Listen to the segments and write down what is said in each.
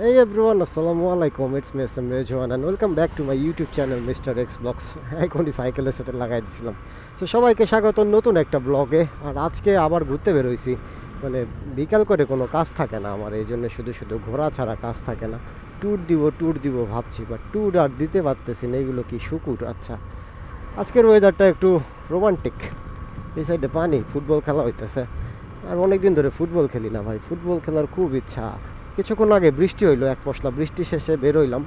Hey everyone, আসসালামু আলাইকুম it's me S M Rezwan and welcome back to my YouTube channel mister X blogs এখনই সাইকেলের সাথে লাগাই দিছিলাম। তো সবাইকে স্বাগত নতুন একটা ব্লগে আর আজকে আবার ঘুরতে বেরোইছি। মানে বিকাল করে কোনো কাজ থাকে না আমার এই জন্য শুধু শুধু ঘোরা ছাড়া কাজ থাকে না। ট্যুর দিব ট্যুর দিব ভাবছি বাট ট্যুর আর দিতে পারতেছি না এগুলো কি শুকুর? আচ্ছা আজকের ওয়েদারটা একটু রোমান্টিক এই সাইডে পানি ফুটবল খেলা হইতেছে। আর অনেক দিন ধরে ফুটবল খেলি না ভাই। ফুটবল খেলার খুব ইচ্ছা। কিছুক্ষণ আগে বৃষ্টি হইল, এক পশলা বৃষ্টি শেষে বেরোইলাম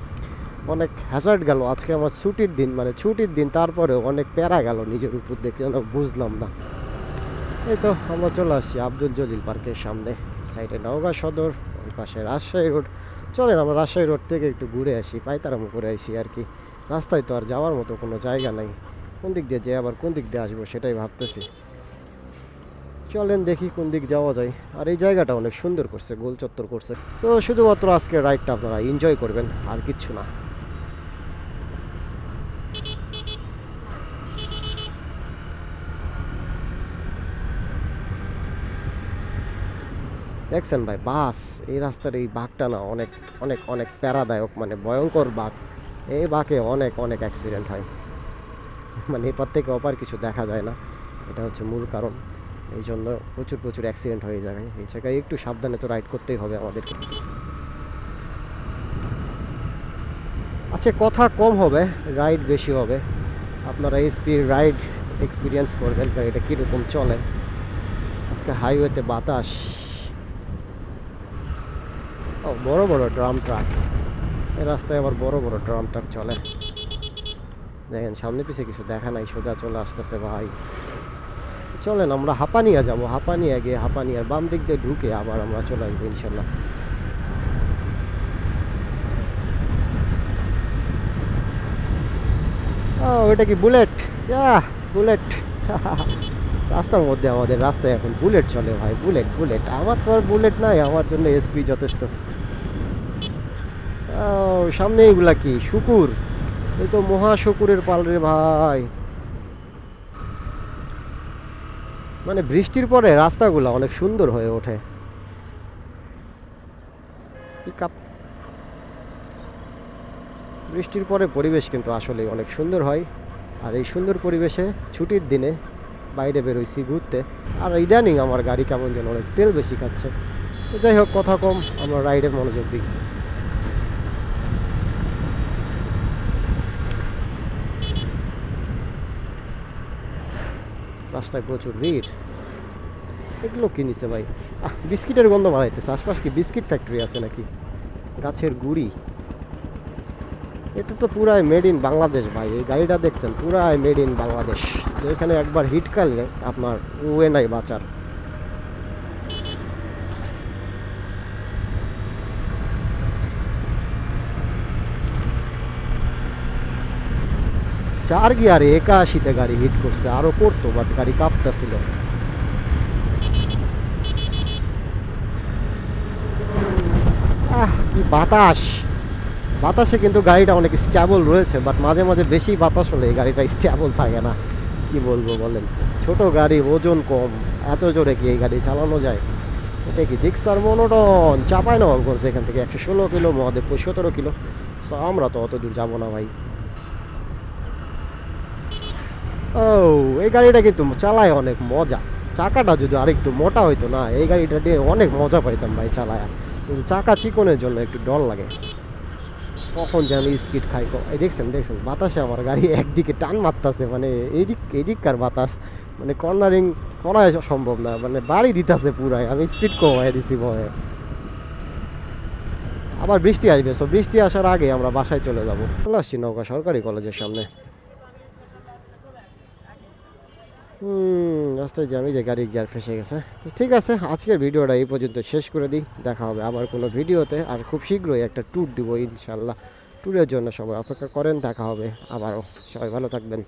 অনেক হ্যাজার্ড গেল। আজকে আমার ছুটির দিন মানে ছুটির দিন, তারপরেও অনেক প্যারা গেল নিজের উপর দেখে বুঝলাম না। এই তো আমরা চলে আসছি আব্দুল জলিল পার্কের সামনে সাইডে নওগাঁ সদর, ওই পাশে রাজশাহী রোড। চলেন আমরা রাজশাহী রোড থেকে একটু ঘুরে আসি পাইতারামো করে আসি আর কি। রাস্তায় তো আর যাওয়ার মতো কোনো জায়গা নাই। কোন দিক দিয়ে যাই আবার কোন দিক দিয়ে আসব সেটাই ভাবতেছি। চলেন দেখি কোন দিক যাওয়া যায়। আর এই জায়গাটা অনেক সুন্দর করছে, গোল চত্বর করছে। সো শুধুমাত্র আজকে রাইডটা আপনারা এনজয় করবেন, আর কিচ্ছু না। দেখছেন ভাই, বাস, এই রাস্তার এই বাঘটা না অনেক অনেক অনেক প্যারাদায়ক মানে ভয়ঙ্কর বাঘ। এই বাঘে অনেক অনেক অ্যাক্সিডেন্ট হয়। মানে এপার থেকে অপার কিছু দেখা যায় না। এটা হচ্ছে মূল কারণ। এই জন্য প্রচুর প্রচুর অ্যাক্সিডেন্ট হয়ে যায়। এই জায়গায় একটু সাবধানে তো রাইড করতেই হবে আমাদেরকে। আচ্ছা কথা কম হবে রাইড বেশি হবে। আপনারা এসপি রাইড এক্সপিরিয়েন্স করবেন গাড়িটা কীরকম চলে। আজকে হাইওয়েতে বাতাস। ও, বড় বড় ড্রাম ট্রাক এই রাস্তায় আবার বড় বড় ড্রাম ট্রাক চলে। দেখেন, সামনে পিছিয়ে কিছু দেখা নাই, সোজা চলে আসতেছে ভাই। চলেন, আমরা হাঁপানিয়া যাব, হাঁপানিয়া গিয়ে হাঁপানিয়ার বাম দিক দিয়ে ঢুকে আবার আমরা চলে আসব ইনশাল্লাহ। ও ওটা কি বুলেট? বুলেট। রাস্তার মধ্যে আমাদের রাস্তায় এখন বুলেট চলে ভাই, বুলেট বুলেট। আমার তো আর বুলেট নাই, আমার জন্য এসপি যথেষ্ট। সামনে এগুলা কি? শুকুর? এই তো মহা শুকুরের পাল রে ভাই। মানে বৃষ্টির পরে রাস্তাগুলো অনেক সুন্দর হয়ে ওঠে। বৃষ্টির পরে পরিবেশ কিন্তু আসলে অনেক সুন্দর হয়। আর এই সুন্দর পরিবেশে ছুটির দিনে বাইরে বেরোইছি ঘুরতে। আর ইদানিং আমার গাড়ি কেমন যেন অনেক তেল বেশি খাচ্ছে। যাই হোক, কথা কম, আমরা রাইডে মনোযোগ দিই। রাস্তায় প্রচুর ভিড়। এগুলো কিনিছে ভাই? আহ, বিস্কিটের গন্ধ বাড়াইতেছে। আশপাশ কি বিস্কিট ফ্যাক্টরি আছে নাকি? গাছের গুড়ি। এটা তো পুরাই মেড ইন বাংলাদেশ ভাই। এই গাড়িটা দেখছেন, পুরাই মেড ইন বাংলাদেশ। এখানে একবার হিট কালে আপনার ওয়ে নাই বাঁচার। চার গিয়ারে একাশিতে গাড়ি হিট করছে, আরও করতো বাট গাড়ি কাঁপতেছিল। আহ, কি বাতাস। বাতাসে কিন্তু গাড়িটা অনেক স্ট্যাবল রয়েছে বাট মাঝে মাঝে বেশি বাতাস হলে এই গাড়িটা স্ট্যাবল থাকে না। কি বলব বলেন? ছোট গাড়ি, ওজন কম, এত জোরে কি এই গাড়ি চালানো যায়? এটা কি জিক্সার মনোটন? চাপায় করছে এখান থেকে একশো ষোলো কিলো, মহাদেবপুর সতেরো কিলো। তো আমরা তো অত দূর যাব না ভাই। ও, এই গাড়িটা কিন্তু চালায় অনেক মজা। চাকাটা যদি আরেকটু মোটা হইতো না, এই গাড়িটা দিয়ে অনেক মজা পাইতাম ভাই চালায়। কিন্তু চাকা চিকনের জন্য একটু ডর লাগে। কখন যে আমি স্কিড খাই এই দেখছেন দেখছেন, বাতাসে আমার গাড়ি একদিকে টান মারতাছে মানে এদিক এদিককার বাতাস। মানে কর্নারিং করা সম্ভব না মানে বাড়ি দিতেছে পুরাই, আমি স্পিড কমাই দিছি ভয়ে। আবার বৃষ্টি আসবে, সো বৃষ্টি আসার আগে আমরা বাসায় চলে যাব। চলে আসছি নৌকা সরকারি কলেজের সামনে। রাস্তায় জামি যে গাড়ি গিয়ার ফেসে গেছে। তো ঠিক আছে, আজকের ভিডিওটা এই পর্যন্ত শেষ করে দিই। দেখা হবে আবার কোনো ভিডিওতে, আর খুব শীঘ্রই একটা ট্যুর দিব, ইনশাল্লাহ। ট্যুরের জন্য সবাই অপেক্ষা করেন, দেখা হবে আবারও। সবাই ভালো থাকবেন।